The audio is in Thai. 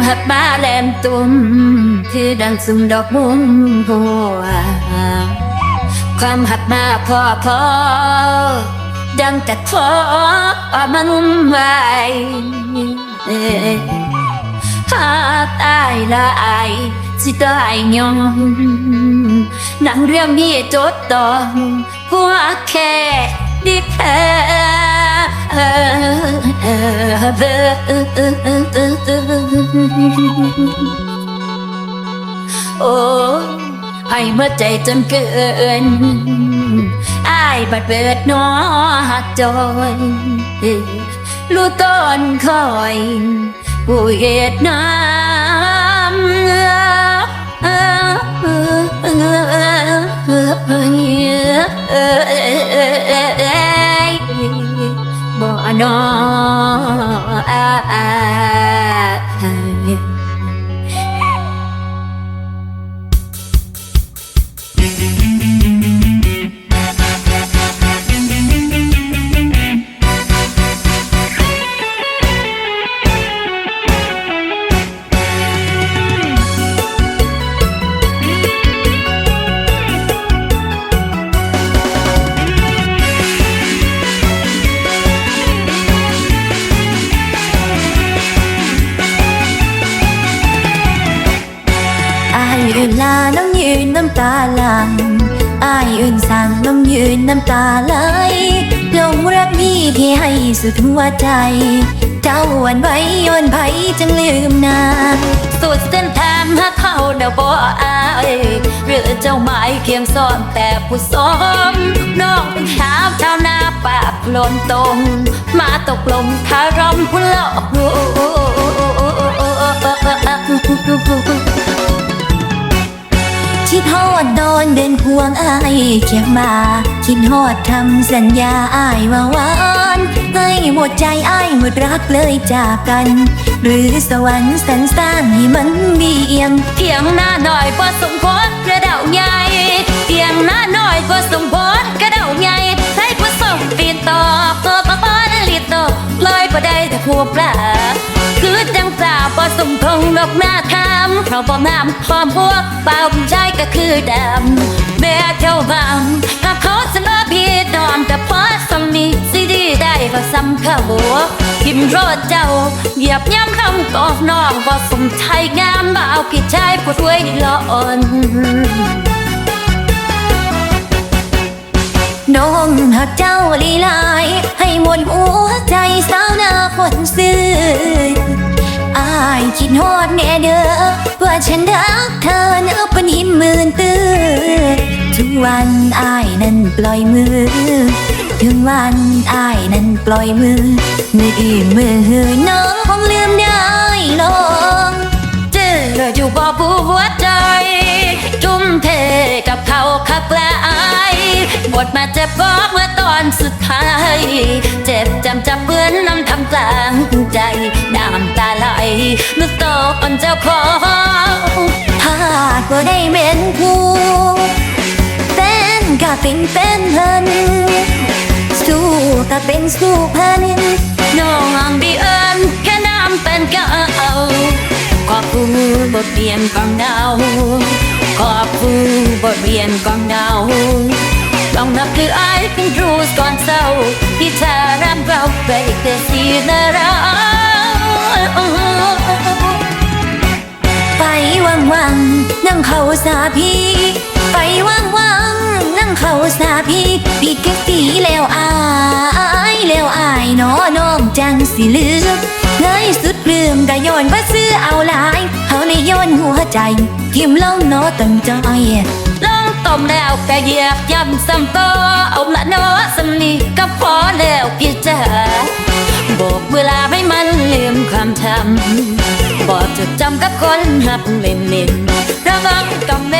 ความหัดังสุ่มดอกมุมหัวความหักมาพอพอดังแต่ขอมันไว้หาตายละอายสิตายยองหนังเรื่องนี้จดต่อหัวแค่ดีแค่ โอ้ให้เมื่อใจจนเกินอายบัดเปิดหนอหักจอยรู้ต้นคอยผู้เหตุน้ำายอื่นลาน้องยืนน้ำตาหลังอายอื่นสั่งน้องยืนน้ำตาไหลหลงรักนี้พี่ให้สุดหัวใจ เจ้าวันไว้โยนไผจึงลืมนาสุดเส้นทางหาเขาเดาบ่อายหรือเจ้าหมายเคียงซ้อนแต่ผู้สมน้องเป็นหาวชาวนาปากหล่นตรง มาตกลงคารมพุ่นละโอ้คิ ดอดโดนเดินพวงอายเขียมา คิดฮอดทำสัญญาอายว่าหวานให้หมดใจอายหมดรักเลยจากกัน หรือสวรรค์สรรสร้างให้มันเบียงเพียงหน้าหน่อยพอสมพรกระเดาใหญ่เพียงหน้าหน่อยพอสมพรกระเดาใหญ่ให้ผู้ส่งปีนต่อตัวปะปอนลีตกลอยบ่ได้แต่หัวปลาคือจังสาพอสมพงษ์ดอกหน้าคำ เขาบอกน้ำความพวเป่าใจก็คือดำแม่เจ้าบางกับเขาสนอพี่ดอนแต่พอสมนีสิดีได้ก็ซ้ำข้าบัวพิมโรดเจ้าเหยียบย้ำคำกอกน้องพอสมไทยงามบ่าวพี่ชายผู้ช่วยล่อนน้องหักเจ้าลีลาย ให้หมดหัวใจสาวนาคนซื่อ อายคิดฮอดแน่เด้อว่าฉันรักเธอเนื้อเป็นหินหมื่นตื้อทุกวันอายนั้นปล่อยมือ ถึงวันอายนั้นปล่อยมือมืออื่นมือหือน้อง บทมาเจ็บบอกเมื่อตอนสุดท้าย เจ็บจำจับเปื้อนน้ำทำกลางใจ น้ำตาไหลนึกตกอนเจ้าของถ้าก็ได้เป็นคู่เป็นก็เป็นเป็นเพิ่นสู้ก็เป็นสู้เพันน้องดีเอิญแค่น้ำเป็นก็เอาขอบคุณบทเรียนกองดาวขอบคุณบทเรียนกองดาว ต้องนับคือไอ้เป็นรู้ก่อนเศร้าที่เธอรักเราไปอีกแต่สีนาราไปวังวังนั่งเขาสาพีไปวังวังนั่งเขาสาพีปีกสีแล้วอายแล้วอายน้อน้องจังสิลืมเงยสุดเลื่อมกะย้อนว่าซื้อเอาหลาย เขาเลยย้อนหัวใจ ทิมลงน้อตั้งใจลอง ต้มแล้วกเหยียกย่ำซ้ำต่อเอาละน้อสำนีก็พอแล้วพี่จ๋าบอกเวลาให้มันลืมความทำบอกจดจำกับคนหับเล่นเล่นระวังกับแม่